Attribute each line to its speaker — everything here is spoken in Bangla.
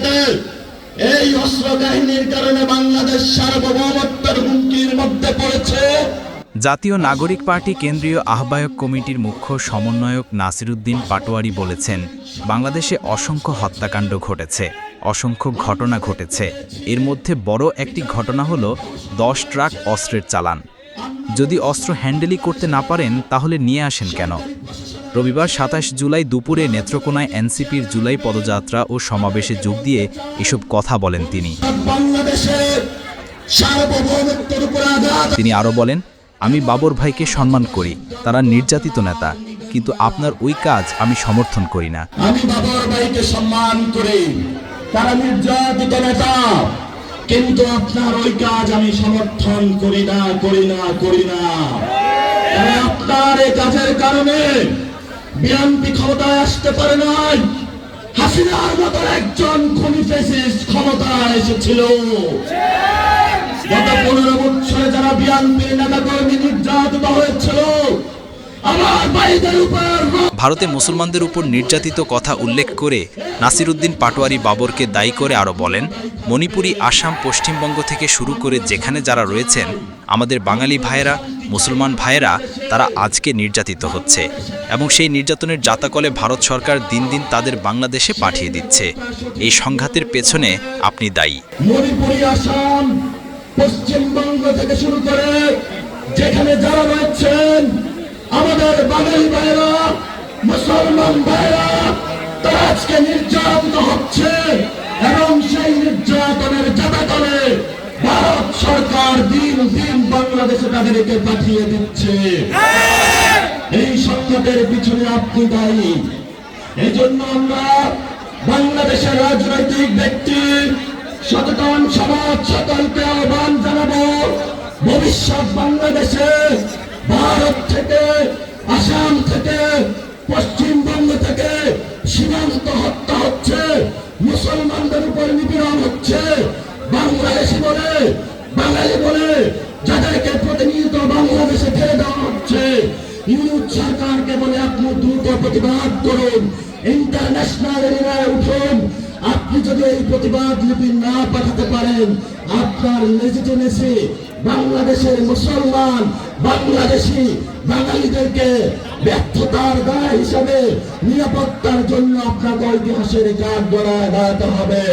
Speaker 1: যাতে এই অস্ত্র কাহিনীর কারণে বাংলাদেশ সার্বভৌমত্বের হুমকির মধ্যে পড়েছে।
Speaker 2: জাতীয় নাগরিক পার্টি কেন্দ্রীয় আহ্বায়ক কমিটির মুখ্য সমন্বয়ক নাসিরুদ্দিন পাটোয়ারি বলেছেন, বাংলাদেশে অসংখ্য হত্যাকাণ্ড ঘটেছে, অসংখ্য ঘটনা ঘটেছে। এর মধ্যে বড় একটি ঘটনা হল দশ ট্রাক অস্ত্রের চালান। যদি অস্ত্র হ্যান্ডেলই করতে না পারেন, তাহলে নিয়ে আসেন কেন? রবিবার সাতাশ জুলাই দুপুরে নেত্রকোনায় এনসিপির জুলাই পদযাত্রা ও সমাবেশে যোগ দিয়ে এসব কথা বলেন তিনি। তিনি আরও বলেন, আমি বাবর ভাইকে সম্মান করি, তারা নির্যাতিত নেতা, কিন্তু আপনার ওই কাজ আমি সমর্থন করি না।
Speaker 1: আমি বাবার ভাইকে সম্মান করি, তারা নির্যাতিত নেতা, কিন্তু আপনার ওই কাজ আমি সমর্থন করি না করি না করি না। আপনার এই কাজের কারণে বিএনপি ক্ষমতায় আসতে পারে নাই। হাসিনার মতো একজন খুনি ক্ষমতায় এসেছিল। গত পনেরো বছরে যারা বিএনপির নেতা কর্মী নির্যাতিত হয়েছিল
Speaker 2: ভারতে মুসলমানদের উপর নির্যাতিত কথা উল্লেখ করে নাসিরুদ্দিন পাটোয়ারি বাবরকে দায়ী করে আরও বলেন, মণিপুরী, আসাম, পশ্চিমবঙ্গ থেকে শুরু করে যেখানে যারা রয়েছেন, আমাদের বাঙালি ভাইয়েরা মুসলমান ভাইয়েরা তারা আজকে নির্যাতিত হচ্ছে এবং সেই নির্যাতনের জাতাকলে ভারত সরকার দিন দিন তাদের বাংলাদেশে পাঠিয়ে দিচ্ছে। এই সংঘাতের পেছনে আপনি দায়ী।
Speaker 1: পশ্চিমবঙ্গ থেকে শুরু করে যেখানে যারা রয়েছেন, আমাদের বাঙালি ভাইরা মুসলমান ভাইরা তারা আজকে নির্যাতিত হচ্ছে। বাংলাদেশে তাদেরকে পাঠিয়ে দিচ্ছে। এই সংকটের পিছনে আপনি দায়ী। এই জন্য আমরা বাংলাদেশের রাজনৈতিক ব্যক্তি সচেতন সমাজ সকলকে আহ্বান জানাব ভবিষ্যৎ বাংলাদেশে ভারত থেকে আসাম থেকে হচ্ছে ইউনিট সরকারকে বলে আপনি দ্রুত প্রতিবাদ করুন ইন্টারন্যাশনাল এরিয়ায় উঠুন। আপনি যদি এই প্রতিবাদ লিপি না পাঠাতে পারেন, আপনার লেজিটিমেসি বাংলাদেশের মুসলমান, বাংলাদেশি বাঙালিদেরকে ব্যর্থতার দায় হিসাবে নিরাপত্তার জন্য আপনাকে ঐতিহাসিক কাঠ গড়ায় দাঁড়াতে হবে।